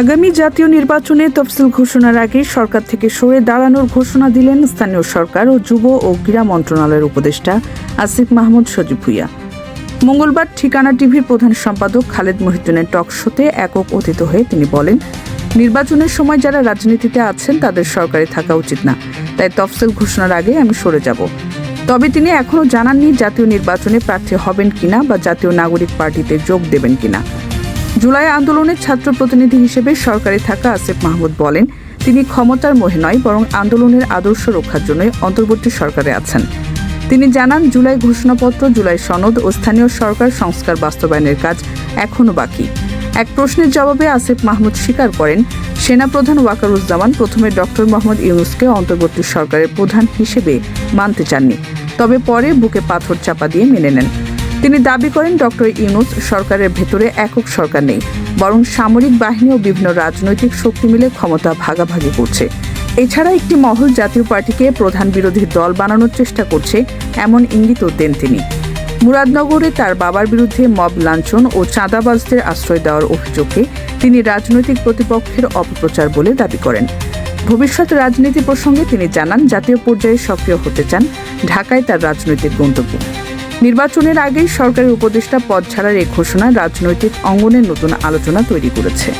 আগামী জাতীয় নির্বাচনে তফসিল ঘোষণার আগে সরকার থেকে সরে দাঁড়ানোর ঘোষণা দিলেন স্থানীয় সরকার ও যুব ও ক্রীড়া মন্ত্রণালয়ের উপদেষ্টা আসিফ মাহমুদ সজীব ভুইয়া। মঙ্গলবার ঠিকানা টিভির প্রধান সম্পাদক খালেদ মহিউদ্দিনের টক শোতে একক অতিথ হয়ে তিনি বলেন, নির্বাচনের সময় যারা রাজনীতিতে আছেন তাদের সরকারে থাকা উচিত না। তাই তফসিল ঘোষণার আগে আমি সরে যাব। তবে তিনি এখনও জানাননি জাতীয় নির্বাচনে প্রার্থী হবেন কিনা বা জাতীয় নাগরিক পার্টিতে যোগ দেবেন কিনা। জুলাই আন্দোলনের ছাত্র প্রতিনিধি হিসেবে সরকারে থাকা আসিফ মাহমুদ বলেন, তিনি ক্ষমতার মোহে নয়, বরং আন্দোলনের আদর্শ রক্ষার জন্যই অন্তর্বর্তী সরকারে আছেন। তিনি জানান, জুলাই ঘোষণাপত্র, জুলাই সনদ ও স্থানীয় সরকার সংস্কার বাস্তবায়নের কাজ এখনও বাকি। এক প্রশ্নের জবাবে আসিফ মাহমুদ স্বীকার করেন, সেনাপ্রধান ওয়াকারুজ্জামান প্রথমে ডক্টর মোহাম্মদ ইউনুসকে অন্তর্বর্তী সরকারের প্রধান হিসেবে মানতে চাননি, তবে পরে বুকে পাথর চাপা দিয়ে মেনে নেন। তিনি দাবি করেন, ডক্টর ইউনুস সরকারের ভেতরে একক সরকার নেই, বরং সামরিক বাহিনী ও বিভিন্ন রাজনৈতিক শক্তি মিলে ক্ষমতা ভাগাভাগি করছে। এছাড়া একটি মহল জাতীয় পার্টিকে প্রধান বিরোধী দল বানানোর চেষ্টা করছে, এমন ইঙ্গিতও দেন তিনি। মুরাদনগরে তার বাবার বিরুদ্ধে মব লাঞ্ছন ও চাঁদাবাজদের আশ্রয় দেওয়ার অভিযোগে তিনি রাজনৈতিক প্রতিপক্ষের অপপ্রচার বলে দাবি করেন। ভবিষ্যৎ রাজনীতি প্রসঙ্গে তিনি জানান, জাতীয় পর্যায়ে সক্রিয় হতে চান ঢাকায় তার রাজনৈতিক গন্তব্য। নির্বাচনের আগেই সরকারি উপদেষ্টা পদ ছাড়ার এই ঘোষণা রাজনৈতিক অঙ্গনের নতুন আলোচনা তৈরি করেছে।